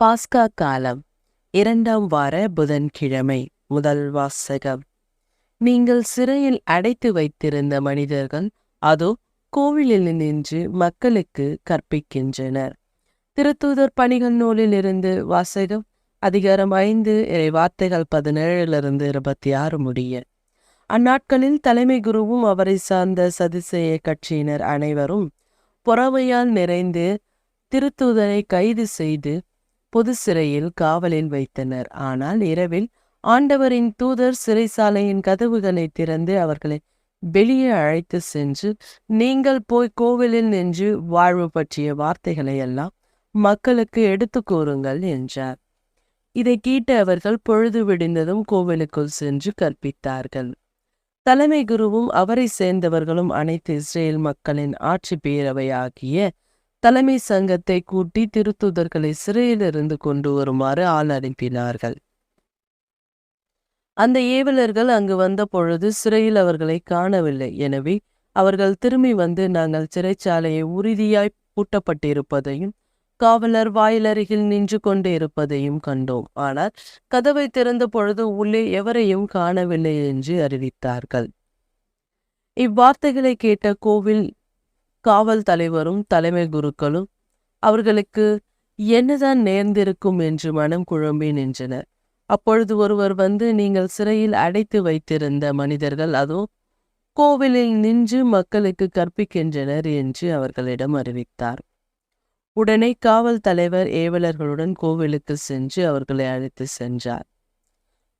பாஸ்கா காலம். இரண்டாம் வார புதன்கிழமை முதல் வாசகம். நீங்கள் சிறையில் அடைத்து வைத்திருந்த மனிதர்கள் அதோ கோவிலில் நின்று மக்களுக்கு கற்பிக்கின்றனர். திருத்தூதர் பணிகள் நூலில் இருந்து வாசகம் அதிகாரம் ஐந்து இறை வார்த்தைகள் பதினேழிலிருந்து இருபத்தி ஆறு முடிய. அந்நாட்களில் தலைமை குருவும் அவரை சார்ந்த சதிசேய கட்சியினர் அனைவரும் பொறாமையால் நிறைந்து திருத்தூதரை கைது செய்து பொது சிறையில் காவலில் வைத்தனர். ஆனால் இரவில் ஆண்டவரின் தூதர் சிறைசாலையின் கதவுகளை திறந்து அவர்களை வெளியே அழைத்து சென்று நீங்கள் போய் கோவிலில் நின்று வாழ்வு பற்றிய வார்த்தைகளை எல்லாம் மக்களுக்கு எடுத்து கூறுங்கள் என்றார். இதை கேட்ட அவர்கள் பொழுது விடிந்ததும் கோவிலுக்குள் சென்று கற்பித்தார்கள். தலைமை குருவும் அவரை சேர்ந்தவர்களும் அனைத்து இஸ்ரேல் மக்களின் ஆட்சி பேரவையாகிய தலைமை சங்கத்தை கூட்டி திருத்தூதர்களை சிறையிலிருந்து கொண்டு வருமாறு ஆள் அனுப்பினார்கள். அந்த ஏவலர்கள் அங்கு வந்த பொழுது சிறையில் அவர்களை காணவில்லை. எனவே அவர்கள் திரும்பி வந்து நாங்கள் சிறைச்சாலையை உறுதியாய் பூட்டப்பட்டிருப்பதையும் காவலர் வாயிலருகில் நின்று கொண்டு இருப்பதையும் கண்டோம். ஆனால் கதவை திறந்த பொழுது உள்ளே எவரையும் காணவில்லை என்று அறிவித்தார்கள். இவ்வார்த்தைகளை கேட்ட கோவில் காவல் தலைவரும் தலைமை குருக்களும் அவர்களுக்கு என்னதான் நேர்ந்திருக்கும் என்று மனம் குழம்பி நின்றனர். அப்பொழுது ஒருவர் வந்து நீங்கள் சிறையில் அடைத்து வைத்திருந்த மனிதர்கள் அதோ கோவிலில் நின்று மக்களுக்கு கற்பிக்கின்றனர் என்று அவர்களிடம் அறிவித்தார். உடனே காவல் தலைவர் ஏவலர்களுடன் கோவிலுக்கு சென்று அவர்களை அழைத்து சென்றார்.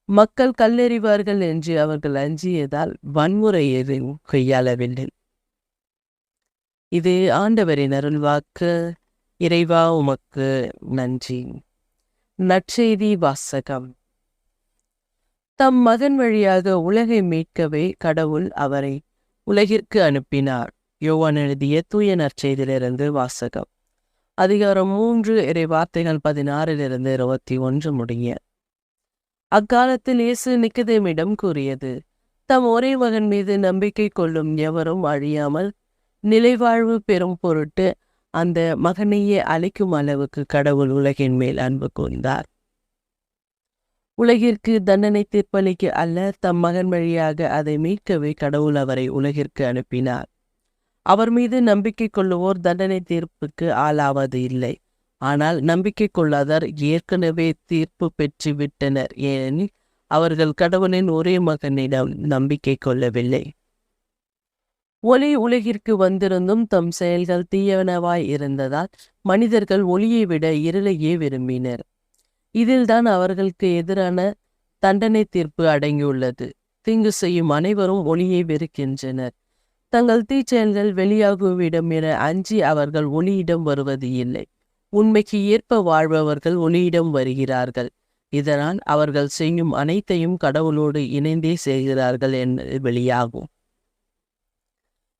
மக்கள் கல்லெறிவார்கள் என்று அவர்கள் அஞ்சியதால் வன்முறை எதுவும் கையாளவில்லை. இது ஆண்டவரின் அருள்வாக்கு. இறைவா உமக்கு நன்றி. நற்செய்தி வாசகம். தம் மகன் வழியாக உலகை மீட்கவே கடவுள் அவரை உலகிற்கு அனுப்பினார். யோவான் எழுதிய தூய நற்செய்தியிலிருந்து வாசகம். அதிகாரம் மூன்று இறை வார்த்தைகள் பதினாறிலிருந்து இருபத்தி ஒன்று முடிய. அக்காலத்தில் இயேசு நிக்கதேமிடம் கூறியது தம் ஒரே மகன் மீது நம்பிக்கை கொள்ளும் எவரும் அழியாமல் நிலைவாழ்வு பெறும் பொருட்டு அந்த மகனையே அழைக்கும் அளவுக்கு கடவுள் உலகின் மேல் அன்பு கூர்ந்தார். உலகிற்கு தண்டனை தீர்ப்பளிக்க அல்ல தம் மகன் வழியாக அதை மீட்கவே கடவுள் அவரை உலகிற்கு அனுப்பினார். அவர் மீது நம்பிக்கை கொள்ளுவோர் தண்டனை தீர்ப்புக்கு ஆளாவது இல்லை. ஆனால் நம்பிக்கை கொள்ளாதார் ஏற்கனவே தீர்ப்பு பெற்று விட்டனர். ஏனெனில் அவர்கள் கடவுளின் ஒரே மகனிடம் நம்பிக்கை கொள்ளவில்லை. ஒளி உலகிற்கு வந்திருந்தும் தம் செயல்கள் தீயவனவாய் இருந்ததால் மனிதர்கள் ஒளியை விட இருளையே விரும்பினர். இதில்தான் அவர்களுக்கு எதிரான தண்டனை தீர்ப்பு அடங்கியுள்ளது. தீங்கு செய்யும் அனைவரும் ஒளியை வெறுக்கின்றனர். தங்கள் தீச்செயல்கள் வெளியாகுவிடம் என அஞ்சி அவர்கள் ஒளியிடம் வருவது இல்லை. உண்மைக்கு ஏற்ப வாழ்பவர்கள் ஒளியிடம் வருகிறார்கள். இதனால் அவர்கள் செய்யும் அனைத்தையும் கடவுளோடு இணைந்தே செய்கிறார்கள் என்பது வெளியாகும்.